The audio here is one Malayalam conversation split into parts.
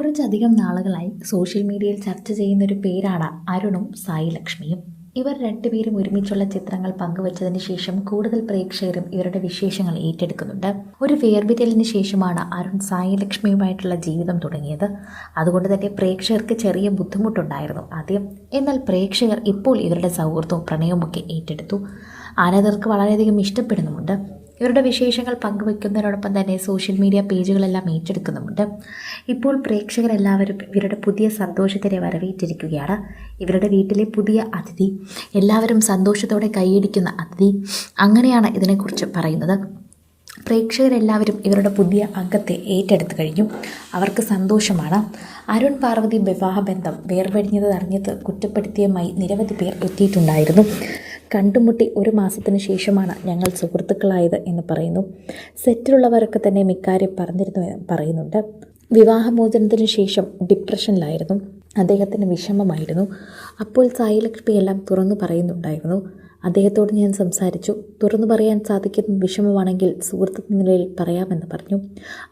കുറച്ചധികം നാളുകളായി സോഷ്യൽ മീഡിയയിൽ ചർച്ച ചെയ്യുന്ന ഒരു പേരാണ് അരുണും സായി ലക്ഷ്മിയും. ഇവർ രണ്ടുപേരും ഒരുമിച്ചുള്ള ചിത്രങ്ങൾ പങ്കുവച്ചതിന് ശേഷം കൂടുതൽ പ്രേക്ഷകരും ഇവരുടെ വിശേഷങ്ങൾ ഏറ്റെടുക്കുന്നുണ്ട്. ഒരു വേർപിരിയലിന് ശേഷമാണ് അരുൺ സായി ലക്ഷ്മിയുമായിട്ടുള്ള ജീവിതം തുടങ്ങിയത്. അതുകൊണ്ട് തന്നെ പ്രേക്ഷകർക്ക് ചെറിയ ബുദ്ധിമുട്ടുണ്ടായിരുന്നു ആദ്യം. എന്നാൽ പ്രേക്ഷകർ ഇപ്പോൾ ഇവരുടെ സൗഹൃദവും പ്രണയവും ഒക്കെ ഏറ്റെടുത്തു. ആരാധകർക്ക് വളരെയധികം ഇഷ്ടപ്പെടുന്നുമുണ്ട്. ഇവരുടെ വിശേഷങ്ങൾ പങ്കുവെക്കുന്നതിനോടൊപ്പം തന്നെ സോഷ്യൽ മീഡിയ പേജുകളെല്ലാം ഏറ്റെടുക്കുന്നുമുണ്ട്. ഇപ്പോൾ പ്രേക്ഷകരെല്ലാവരും ഇവരുടെ പുതിയ സന്തോഷത്തിനെ വരവേറ്റിരിക്കുകയാണ്. ഇവരുടെ വീട്ടിലെ പുതിയ അതിഥി എല്ലാവരും സന്തോഷത്തോടെ കൈയടിക്കുന്ന അതിഥി അങ്ങനെയാണ് ഇതിനെക്കുറിച്ച് പറയുന്നത്. പ്രേക്ഷകരെല്ലാവരും ഇവരുടെ പുതിയ അംഗത്തെ ഏറ്റെടുത്തു കഴിഞ്ഞു. അവർക്ക് സന്തോഷമാണ്. അരുൺ പാർവതി വിവാഹബന്ധം വേർപെടിഞ്ഞത് അറിഞ്ഞത് കുറ്റപ്പെടുത്തിയുമായി നിരവധി പേർ എത്തിയിട്ടുണ്ടായിരുന്നു. കണ്ടുമുട്ടി ഒരു മാസത്തിന് ശേഷമാണ് ഞങ്ങൾ സുഹൃത്തുക്കളായത് എന്ന് പറയുന്നു. സെറ്റിലുള്ളവരൊക്കെ തന്നെ മിക്കാര്യം പറഞ്ഞിരുന്നു പറയുന്നുണ്ട്. വിവാഹമോചനത്തിന് ശേഷം ഡിപ്രഷനിലായിരുന്നു. അദ്ദേഹത്തിന് വിഷമമായിരുന്നു. അപ്പോൾ സായിലക്ഷ്മി എല്ലാം തുറന്നു പറയുന്നുണ്ടായിരുന്നു. അദ്ദേഹത്തോട് ഞാൻ സംസാരിച്ചു. തുറന്നു പറയാൻ സാധിക്കുന്ന വിഷമമാണെങ്കിൽ സുഹൃത്ത് നിലയിൽ പറയാമെന്ന് പറഞ്ഞു.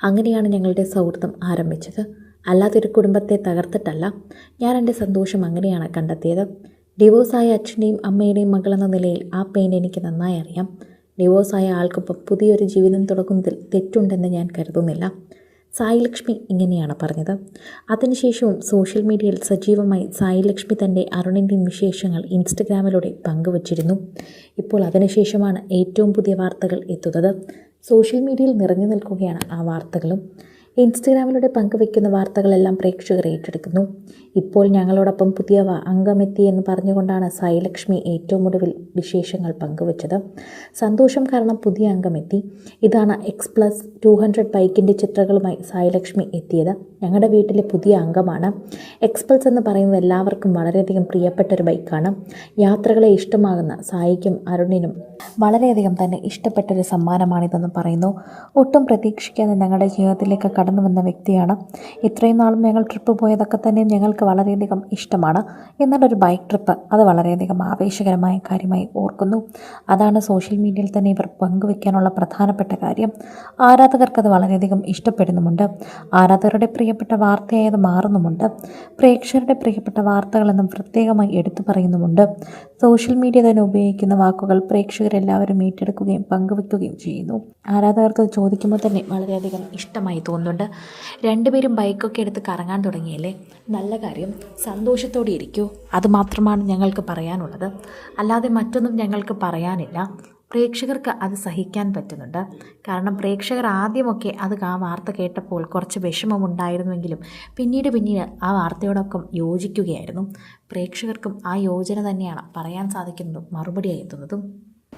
അങ്ങനെയാണ് ഞങ്ങളുടെ സൗഹൃദം ആരംഭിച്ചത്. അല്ലാതെ ഒരു കുടുംബത്തെ തകർത്തിട്ടല്ല. ഞാൻ എന്റെ സന്തോഷം അങ്ങനെയാണ് കണ്ടെത്തിയത്. ഡിവോഴ്സായ അച്ഛന്റെയും അമ്മയുടെയും മകളെന്ന നിലയിൽ ആ പെയിൻ എനിക്ക് നന്നായി അറിയാം. ഡിവോഴ്സായ ആൾക്കൊപ്പം പുതിയൊരു ജീവിതം തുടങ്ങുന്നതിൽ തെറ്റുണ്ടെന്ന് ഞാൻ കരുതുന്നില്ല. സായി ലക്ഷ്മി ഇങ്ങനെയാണ് പറഞ്ഞത്. അതിനുശേഷവും സോഷ്യൽ മീഡിയയിൽ സജീവമായി സായി ലക്ഷ്മി തന്റെ അരുണിന്റെയും വിശേഷങ്ങൾ ഇൻസ്റ്റഗ്രാമിലൂടെ പങ്കുവച്ചിരുന്നു. ഇപ്പോൾ അതിനുശേഷമാണ് ഏറ്റവും പുതിയ വാർത്തകൾ എത്തുന്നത്. സോഷ്യൽ മീഡിയയിൽ നിറഞ്ഞു നിൽക്കുകയാണ് ആ വാർത്തകളും. ഇൻസ്റ്റഗ്രാമിലൂടെ പങ്കുവയ്ക്കുന്ന വാർത്തകളെല്ലാം പ്രേക്ഷകർ ഏറ്റെടുക്കുന്നു. ഇപ്പോൾ ഞങ്ങളോടൊപ്പം പുതിയ അംഗമെത്തി എന്ന് പറഞ്ഞുകൊണ്ടാണ് സായിലക്ഷ്മി ഏറ്റവും ഒടുവിൽ വിശേഷങ്ങൾ പങ്കുവച്ചത്. സന്തോഷം കാരണം പുതിയ അംഗമെത്തി. ഇതാണ് എക്സ് പ്ലസ് ടു ഹൺഡ്രഡ് ബൈക്കിന്റെ ചിത്രങ്ങളുമായി സായിലക്ഷ്മി എത്തിയത്. ഞങ്ങളുടെ വീട്ടിലെ പുതിയ അംഗമാണ്. എക്സ് പ്ലസ് എന്ന് പറയുന്നത് എല്ലാവർക്കും വളരെയധികം പ്രിയപ്പെട്ട ഒരു ബൈക്കാണ്. യാത്രകളെ ഇഷ്ടമാകുന്ന സായിക്കും അരുണിനും വളരെയധികം തന്നെ ഇഷ്ടപ്പെട്ടൊരു സമ്മാനമാണിതെന്ന് പറയുന്നു. ഒട്ടും പ്രതീക്ഷിക്കാതെ ഞങ്ങളുടെ ജീവിതത്തിലേക്ക് കടന്നു വന്ന വ്യക്തിയാണ്. ഇത്രയും നാളും ഞങ്ങൾ ട്രിപ്പ് പോയതൊക്കെ തന്നെ ഞങ്ങൾക്ക് വളരെയധികം ഇഷ്ടമാണ്. എന്നാൽ ഒരു ബൈക്ക് ട്രിപ്പ് അത് വളരെയധികം ആവേശകരമായ കാര്യമായി ഓർക്കുന്നു. അതാണ് സോഷ്യൽ മീഡിയയിൽ തന്നെ ഇവർ പങ്കുവെക്കാനുള്ള പ്രധാനപ്പെട്ട കാര്യം. ആരാധകർക്ക് അത് വളരെയധികം ഇഷ്ടപ്പെടുന്നുമുണ്ട്. ആരാധകരുടെ പ്രിയപ്പെട്ട വാർത്തയായത് മാറുന്നുമുണ്ട്. പ്രേക്ഷകരുടെ പ്രിയപ്പെട്ട വാർത്തകളെന്നും പ്രത്യേകമായി എടുത്തു പറയുന്നുമുണ്ട്. സോഷ്യൽ മീഡിയ തന്നെ ഉപയോഗിക്കുന്ന വാക്കുകൾ പ്രേക്ഷകരെല്ലാവരും ഏറ്റെടുക്കുകയും പങ്കുവെക്കുകയും ചെയ്യുന്നു. ആരാധകർക്ക് ചോദിക്കുമ്പോൾ തന്നെ വളരെയധികം ഇഷ്ടമായി തോന്നുന്നുണ്ട്. രണ്ടുപേരും ബൈക്കൊക്കെ എടുത്ത് കറങ്ങാൻ തുടങ്ങിയല്ലേ? നല്ല കാര്യം. സന്തോഷത്തോടെ ഇരിക്കൂ. അതുമാത്രമാണ് ഞങ്ങൾക്ക് പറയാനുള്ളത്. അല്ലാതെ മറ്റൊന്നും ഞങ്ങൾക്ക് പറയാനില്ല. പ്രേക്ഷകർക്ക് അത് സഹിക്കാൻ പറ്റുന്നുണ്ട്. കാരണം പ്രേക്ഷകർ ആദ്യമൊക്കെ അത് ആ വാർത്ത കേട്ടപ്പോൾ കുറച്ച് വിഷമമുണ്ടായിരുന്നുവെങ്കിലും പിന്നീട് പിന്നീട് ആ വാർത്തയോടൊപ്പം യോജിക്കുകയായിരുന്നു. പ്രേക്ഷകർക്കും ആ യോജന തന്നെയാണ് പറയാൻ സാധിക്കുന്നതും മറുപടിയായി എത്തുന്നതും.